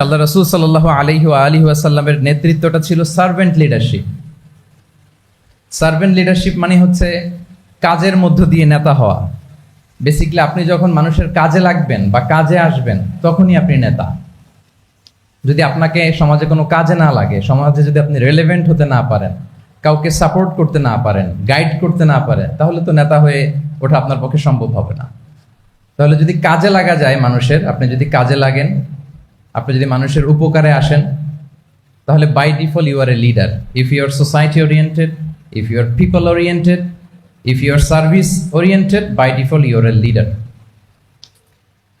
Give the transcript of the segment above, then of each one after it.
আল্লাহ রসুল সাল্লাহ আলহি আলী আসাল্লামের নেতৃত্বটা ছিল সার্ভেন্ট লিডারশিপ সার্ভেন্ট লিডারশিপ মানে হচ্ছে কাজের মধ্য দিয়ে নেতা হওয়া। বেসিক্যালি আপনি যখন মানুষের কাজে লাগবেন বা কাজে আসবেন, তখনই আপনি নেতা। যদি আপনাকে সমাজে কোনো কাজে না লাগে, সমাজে যদি আপনি রেলেভেন্ট হতে না পারেন, কাউকে সাপোর্ট করতে না পারেন গাইড করতে না পারেন, তাহলে তো নেতা হয়ে ওঠা আপনার পক্ষে সম্ভব হবে না। তাহলে যদি কাজে লাগা যায় মানুষের, আপনি যদি কাজে লাগেন আপনি যদি মানুষের উপকারে আসেন, তাহলে by default you are a leader if you are society oriented if you are people oriented if you are service oriented by default you are a leader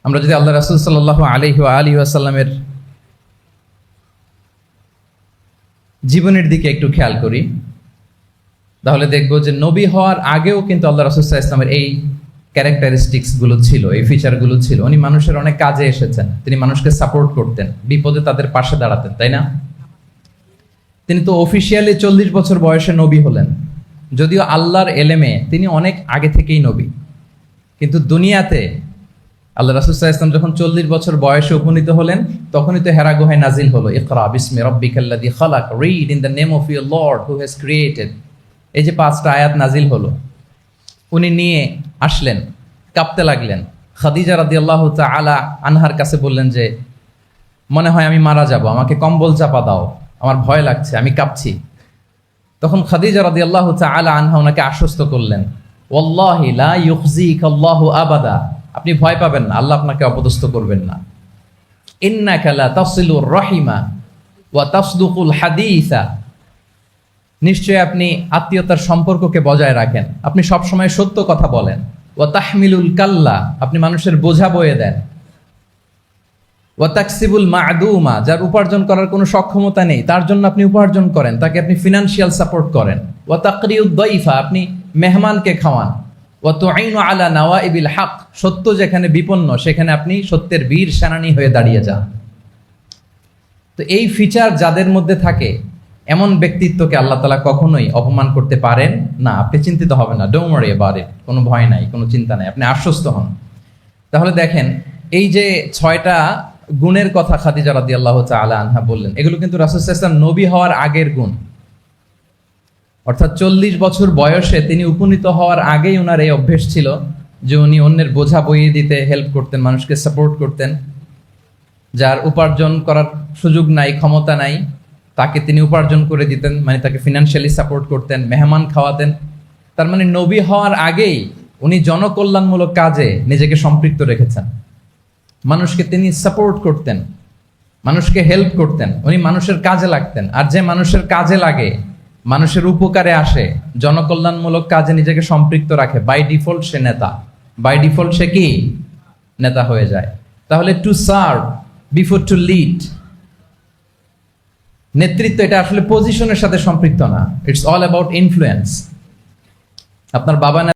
আমরা যদি আল্লাহ রাসুল সাল্লাহ আলহি আলী আসাল্লামের জীবনের দিকে একটু খেয়াল করি, তাহলে দেখব যে নবী হওয়ার আগেও কিন্তু আল্লাহ রাসুল্লাহ ইসলামের এই ক্যারেক্টারিস্টিক্সগুলো ছিল, এই ফিচারগুলো ছিল, উনি মানুষের অনেক কাজে এসেছেন, তিনি মানুষকে সাপোর্ট করতেন, বিপদে তাদের পাশে দাঁড়াতেন, তাই না? তিনি তো অফিসিয়ালি চল্লিশ বছর বয়সে নবী হলেন, যদিও আল্লাহর এলেমে তিনি অনেক আগে থেকেই নবী, কিন্তু দুনিয়াতে আল্লাহ রাসুল্লাহ ইসলাম যখন চল্লিশ বছর বয়সে উপনীত হলেন, তখনই তো হেরা গুহায় নাজিল হলো, ইকরা বিসমি রব্বিকাল্লাদি খালাক read in the name of your lord who has created এই যে পাঁচটা আয়াত নাজিল হলো উনি নিয়ে আসলেন, কাঁপতে লাগলেন। খাদিজা রাদি আল্লাহ আলা আনহার কাছে বললেন যে, মনে হয় আমি মারা যাব, আমাকে কম্বল চাপা দাও, আমার ভয় লাগছে, আমি কাঁপছি। তখন খাদিজা রাদি আল্লাহ আলা আনহা ওনাকে আশ্বস্ত করলেন আল্লাহু আবাদা। আপনি ভয় পাবেন না, আল্লাহ আপনাকে অপদস্থ করবেন না। ইন্নাকা লা তাসিলুর রহিমা ওয়া তাসদুকুল হাদিসা। নিশ্চয়ই আপনি আত্মীয়তার সম্পর্ককে বজায় রাখেন। আপনি সবসময় সত্য কথা বলেন। ও তাহমিলুল কাল্লা, আপনি মানুষের বোঝা বয়ে দেন। ও তাকসিবুল মাদুমা, যার উপার্জন করার কোনো সক্ষমতা নেই, তার জন্য আপনি উপার্জন করেন, তাকে আপনি ফিনান্সিয়াল সাপোর্ট করেন। ও তাকরিউদ্দইফা আপনি মেহমানকে খাওয়ান। ও তো আলা নাওয়া ইবিল হক, সত্য যেখানে বিপন্ন, সেখানে আপনি সত্যের বীর সেনানী হয়ে দাঁড়িয়ে যান। তো এই ফিচার যাদের মধ্যে থাকে এমন ব্যক্তিত্বকে আল্লাহ তালা কখনোই অপমান করতে পারেন না। আপনি চিন্তিত হবে না। ডোমরে বারে কোনো ভয় নাই, কোনো চিন্তা নাই। আপনি আশ্বস্ত হন। তাহলে দেখেন, এই যে ছয়টা গুণের কথা খাদিজা রাদি আল্লাহ আলা আনহা বললেন, এগুলো কিন্তু রাসুসাম নবী হওয়ার আগের গুণ। অর্থাৎ চল্লিশ বছর বয়সে তিনি উপনীত হওয়ার আগেই ওনার এই অভ্যেস ছিল যে উনি অন্যের বোঝা বইয়ে দিতে হেল্প করতেন, মানুষকে সাপোর্ট করতেন। যার উপার্জন করার সুযোগ নাই, ক্ষমতা নাই। তাকে তিনি উপার্জন করে দিতেন মানে তাকে ফিনান্সিয়ালি সাপোর্ট করতেন, মেহমান খাওয়াতেন। তার মানে নবী হওয়ার আগেই উনি জনকল্যাণমূলক কাজে নিজেকে সম্পৃক্ত রেখেছেন। মানুষকে তিনি সাপোর্ট করতেন, মানুষকে হেল্প করতেন, উনি মানুষের কাজে লাগতেন। আর যে মানুষের কাজে লাগে, মানুষের উপকারে আসে, জনকল্যাণমূলক কাজে নিজেকে সম্পৃক্ত রাখে বাই ডিফল্ট সে নেতা। বাই ডিফল্ট সে কি? নেতা হয়ে যায়। তাহলে to serve before to lead নেতৃত্ব এটা আসলে পজিশনের সাথে সম্পৃক্ত না। ইটস অল অ্যাবাউট ইনফ্লুয়েন্স আপনার বাবা